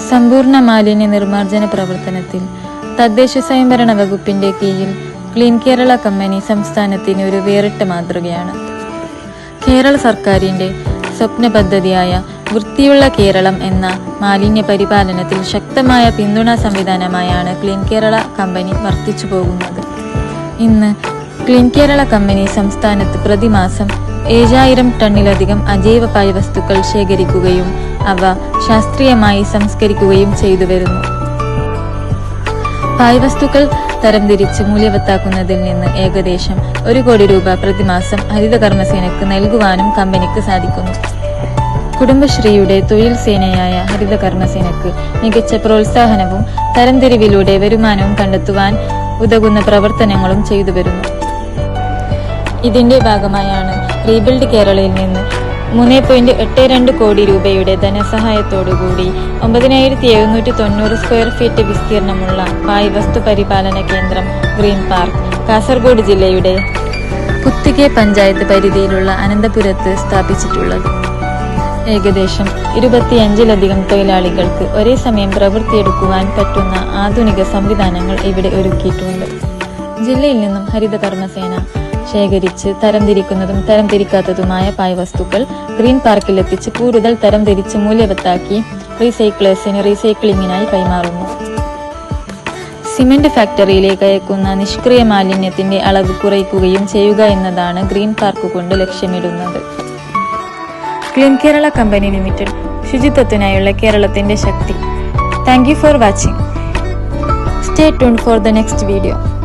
സമ്പൂർണ മാലിന്യ നിർമ്മാർജന പ്രവർത്തനത്തിൽ തദ്ദേശ സ്വയംഭരണ വകുപ്പിന്റെ കീഴിൽ ക്ലീൻ കേരള കമ്പനി സംസ്ഥാനത്തിന് ഒരു വേറിട്ട മാതൃകയാണ്. കേരള സർക്കാരിന്റെ സ്വപ്ന പദ്ധതിയായ വൃത്തിയുള്ള കേരളം എന്ന മാലിന്യ പരിപാലനത്തിൽ ശക്തമായ പിന്തുണ സംവിധാനമായാണ് ക്ലീൻ കേരള കമ്പനി വർത്തിച്ചു പോകുന്നത്. ഇന്ന് ക്ലീൻ കേരള കമ്പനി സംസ്ഥാനത്ത് പ്രതിമാസം ഏഴായിരം ടണ്ണിലധികം അജൈവ പാഴ്വസ്തുക്കൾ ശേഖരിക്കുകയും അവ ശാസ്ത്രീയമായി സംസ്കരിക്കുകയും ചെയ്തു വരുന്നു. പാഴ്വസ്തുക്കൾ തരംതിരിച്ച് മൂല്യവത്താക്കുന്നതിൽ നിന്ന് ഏകദേശം ഒരു കോടി രൂപ പ്രതിമാസം ഹരിതകർമ്മസേനയ്ക്ക് നൽകുവാനും കമ്പനിക്ക് സാധിക്കുന്നു. കുടുംബശ്രീയുടെ തൊഴിൽ സേനയായ ഹരിതകർമ്മസേനയ്ക്ക് മികച്ച പ്രോത്സാഹനവും തരംതിരിവിലൂടെ വരുമാനവും കണ്ടെത്തുവാൻ ഉതകുന്ന പ്രവർത്തനങ്ങളും ചെയ്തു വരുന്നു. ഇതിന്റെ ഭാഗമായാണ് റീബിൽഡ് കേരളയിൽ നിന്ന് മൂന്ന് പോയിന്റ് എട്ട് രണ്ട് കോടി രൂപയുടെ ധനസഹായത്തോടുകൂടി ഒമ്പതിനായിരത്തി എഴുന്നൂറ്റി തൊണ്ണൂറ് സ്ക്വയർ ഫീറ്റ് വിസ്തീർണമുള്ള പായ് വസ്തു പരിപാലന കേന്ദ്രം ഗ്രീൻ പാർക്ക് കാസർഗോഡ് ജില്ലയുടെ കുത്തികെ പഞ്ചായത്ത് പരിധിയിലുള്ള അനന്തപുരത്ത് സ്ഥാപിച്ചിട്ടുള്ളത്. ഏകദേശം ഇരുപത്തിയഞ്ചിലധികം തൊഴിലാളികൾക്ക് ഒരേ സമയം പ്രവൃത്തിയെടുക്കുവാൻ പറ്റുന്ന ആധുനിക സംവിധാനങ്ങൾ ഇവിടെ ഒരുക്കിയിട്ടുണ്ട്. ജില്ലയിൽ നിന്നും ഹരിത കർമ്മസേന ശേഖരിച്ച് തരംതിരിക്കുന്നതും തരംതിരിക്കാത്തതുമായ പാഴ്വസ്തുക്കൾ ഗ്രീൻ പാർക്കിൽ എത്തിച്ച് കൂടുതൽ തരംതിരിച്ച് മൂല്യവത്താക്കി റീസൈക്ലേഴ്സിന് റീസൈക്ലിങ്ങിനായി കൈമാറുന്നു. സിമെന്റ് ഫാക്ടറിയിലേക്ക് അയക്കുന്ന നിഷ്ക്രിയ മാലിന്യത്തിന്റെ അളവ് കുറയ്ക്കുകയും ചെയ്യുക എന്നതാണ് ഗ്രീൻ പാർക്ക് കൊണ്ട് ലക്ഷ്യമിടുന്നത്. ക്ലീൻ കേരള കമ്പനി ലിമിറ്റഡ് ശുചിത്വത്തിനായുള്ള കേരളത്തിന്റെ ശക്തി. Thank you for watching. Stay tune for the next video.